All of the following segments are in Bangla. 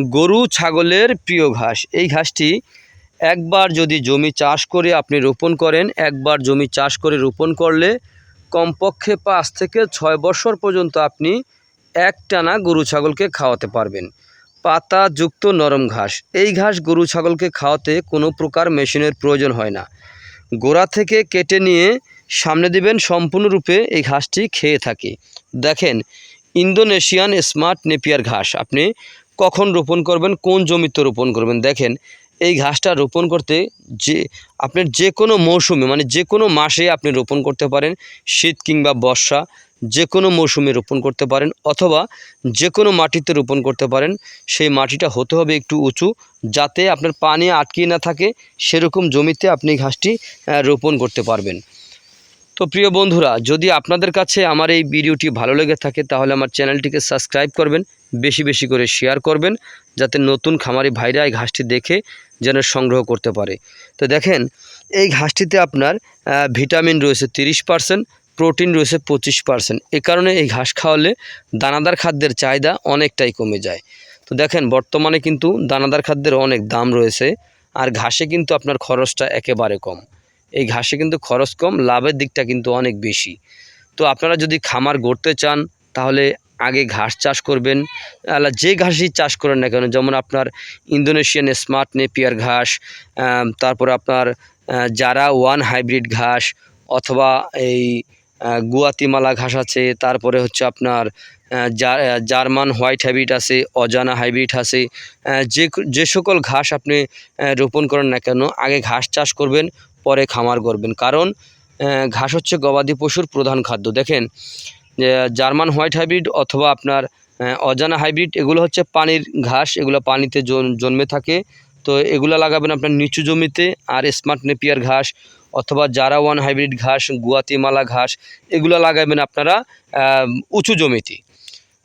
গরু, ছাগলের প্রিয় ঘাস। এই ঘাসটি একবার যদি জমি চাষ করে আপনি রোপণ করেন, একবার জমি চাষ করে রোপণ করলে কমপক্ষে পাঁচ থেকে ছয় বছর পর্যন্ত আপনি একটানা গরু, ছাগলকে খাওয়াতে পারবেন। পাতাযুক্ত নরম ঘাস। এই ঘাস গরু, ছাগলকে খাওয়াতে কোনো প্রকার মেশিনের প্রয়োজন হয় না। গোড়া থেকে কেটে নিয়ে সামনে দিবেন, সম্পূর্ণরূপে এই ঘাসটি খেয়ে থাকে। দেখেন, ইন্দোনেশিয়ান স্মার্ট নেপিয়ার ঘাস। আপনি কখন রোপণ করবেন, কোন জমিতে রোপণ করবেন? দেখেন, এই ঘাসটা রোপণ করতে যে, আপনার যে কোনো মৌসুমে মানে যে কোনো মাসে আপনি রোপণ করতে পারেন, শীত কিংবা বর্ষা যে কোনো মৌসুমে রোপণ করতে পারেন, অথবা যে কোনো মাটিতে রোপণ করতে পারেন, সেই মাটিটা হতে হবে একটু উঁচু, যাতে আপনার পানি আটকিয়ে না থাকে, সেরকম জমিতে আপনি ঘাসটি রোপণ করতে পারবেন। তো প্রিয় বন্ধুরা, যদি আপনাদের কাছে আমার এই ভিডিওটি ভালো লেগে থাকে, তাহলে আমার চ্যানেলটিকে সাবস্ক্রাইব করবেন বেশি বেশি করে শেয়ার করবেন, যাতে নতুন খামারি ভাইরা এই ঘাসটি দেখে যেন সংগ্রহ করতে পারে। তো দেখেন, এই ঘাসটিতে আপনার ভিটামিন রয়েছে তিরিশ পার্সেন্ট প্রোটিন রয়েছে পঁচিশ পার্সেন্ট এ কারণে এই ঘাস খাওয়ালে দানাদার খাদ্যের চাহিদা অনেকটাই কমে যায়। তো দেখেন, বর্তমানে কিন্তু দানাদার খাদ্যের অনেক দাম রয়েছে, আর ঘাসে কিন্তু আপনার খরচটা একেবারে কম। এই ঘাসে কিন্তু খরচ কম, লাভের দিকটা কিন্তু অনেক বেশি। তো আপনারা যদি খামার গড়তে চান, তাহলে আগে ঘাস চাষ করবেন। আলা যে ঘাসই চাষ করেন না কেন, যেমন আপনার ইন্দোনেশিয়ান স্মার্ট নেপিয়ার ঘাস তারপর আপনার যারা ওয়ান হাইব্রিড ঘাস অথবা এই গুয়াতিমালা ঘাস আছে, তারপরে হচ্ছে আপনার জার্মান হোয়াইট হাইব্রিড আছে, অজানা হাইব্রিড আছে যে যে সকল ঘাস আপনি রোপণ করেন না কেন, আগে ঘাস চাষ করবেন, পরে খামার করবেন। কারণ ঘাস হচ্ছে গবাদি পশুর প্রধান খাদ্য। দেখেন জার্মান হোয়াইট হাইব্রিড অথবা আপনার অজানা হাইব্রিড, এগুলো হচ্ছে পানির ঘাস, এগুলো পানিতে জন- জন্মে থাকে। তো এগুলো লাগাবেন আপনার নিচু জমিতে আর স্মার্ট নেপিয়ার ঘাস অথবা জারা ওয়ান হাইব্রিড ঘাস, গুয়াতিমালা ঘাস, এগুলো লাগাবেন আপনারা উঁচু জমিতে।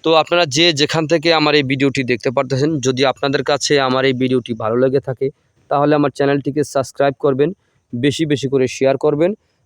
তো আপনারা যে যেখান থেকে আমার এই ভিডিওটি দেখতে পারতেছেন, যদি আপনাদের কাছে আমার এই ভিডিওটি ভালো লেগে থাকে, তাহলে আমার চ্যানেলটিকে সাবস্ক্রাইব করবেন, বেশি বেশি করে শেয়ার করবেন।